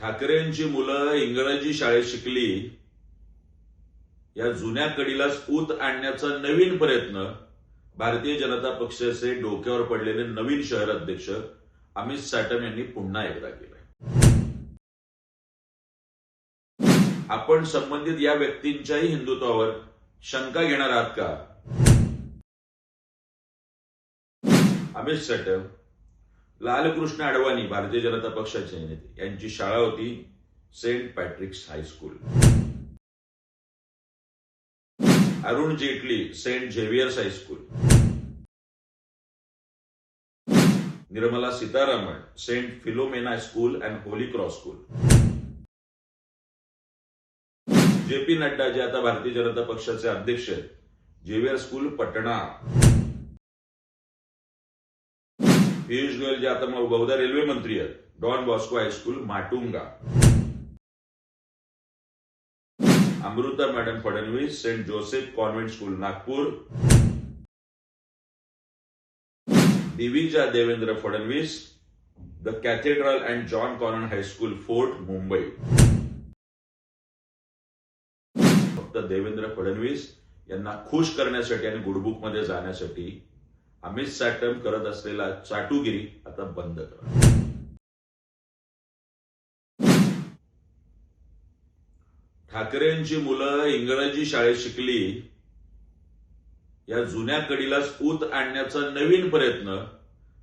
ठाकरेंची मुलं इंग्रजी शाळेत शिकली या जुन्या कडीला स्फूत आणण्याचा नवीन प्रयत्न भारतीय जनता पक्षाचे डोक्यावर पडलेले नवीन शहर अध्यक्ष अमित साटम यांनी पुन्हा एकदा केलाय. आपण संबंधित या व्यक्तींच्याही हिंदुत्वावर शंका घेणार आहात का? अमित साटम लालकृष्ण अडवाणी भारतीय जनता पक्षाचे नेते. यांची शाळा होती Saint Patrick's high school Arun Jaitley Saint Xavier's high school Nirmala Sitharaman Saint Philomena school and Holy Cross school. J P Nadda जे आता भारतीय जनता पक्षाचे अध्यक्ष आहेत झेवियर स्कूल पटणा. पियुष गोयल जे आता बहुधा रेल्वे मंत्री आहेत Don Bosco high school Matunga. Amruta madam Fadnavis, Saint Joseph convent school, Nagpur. Divija Devendra Fadnavis, the cathedral and John Connon high school Fort, Mumbai. फक्त देवेंद्र फडणवीस यांना खुश करण्यासाठी आणि गुडबुक मध्ये जाण्यासाठी अमित साटम करत असलेला चाटुगिरी आता बंद करा. ठाकरेंची मुलं इंग्रजी शाळेत शिकली. या जुन्या कडीलाच ऊत आणण्याचा नवीन प्रयत्न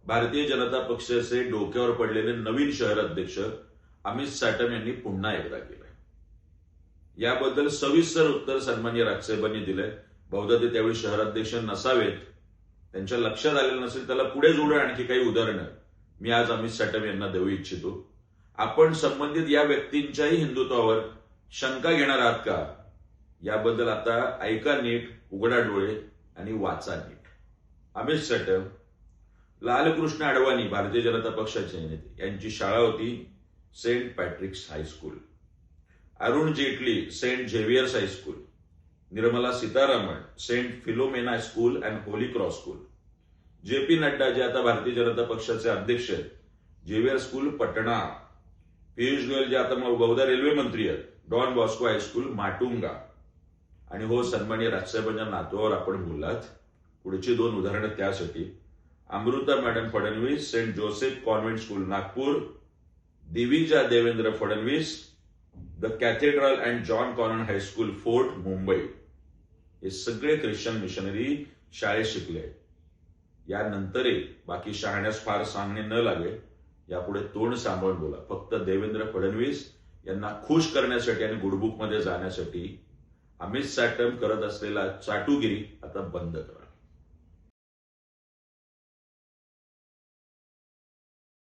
भारतीय जनता पक्षाचे डोक्यावर पडलेले नवीन शहर अध्यक्ष अमित साटम यांनी पुन्हा एकदा केलं याबद्दल सविस्तर उत्तर सन्मान्य राजसाहेबांनी दिलंय. बहुधा ते त्यावेळी शहराध्यक्ष नसावेत. त्यांच्या लक्षात आलेलं नसेल त्याला पुढे जोडून आणखी काही उदाहरणं. मी आज अमित साटम यांना देऊ इच्छितो. आपण संबंधित या व्यक्तींच्याही हिंदुत्वावर शंका घेणार आहात का? याबद्दल आता ऐका नीट उघडा डोळे आणि वाचा नीट. अमित साटम लालकृष्ण अडवाणी भारतीय जनता पक्षाचे नेते. यांची शाळा होती Saint Patrick's high school. Arun Jaitley Saint Xavier's high school. Nirmala Sitharaman Saint Philomena school and Holy Cross school. J P Nadda जे आता भारतीय जनता पक्षाचे अध्यक्ष आहेत जेवियर स्कूल पटणा. पियुष गोयल जे आता मग बहुधा रेल्वे मंत्री आहेत डॉन बॉस्को हायस्कूल माटुंगा. आणि हो सन्मान्य राजसाहेबांच्या नातवावर आपण बोललात. पुढची दोन उदाहरणं त्यासाठी. Amruta madam Fadnavis Saint Joseph convent school Nagpur. Divija Devendra Fadnavis the cathedral and John Connon high school Fort Mumbai हे सगळे ख्रिश्चन मिशनरी शाळेत शिकले यानंतरही बाकी शहाण्यास फार सांगणे न लागेल यापुढे तोंड सांभाळून बोला. फक्त देवेंद्र फडणवीस यांना खुश करण्यासाठी आणि गुडबुकमध्ये जाण्यासाठी अमित साटम करत असलेला चाटुगिरी आता बंद करा.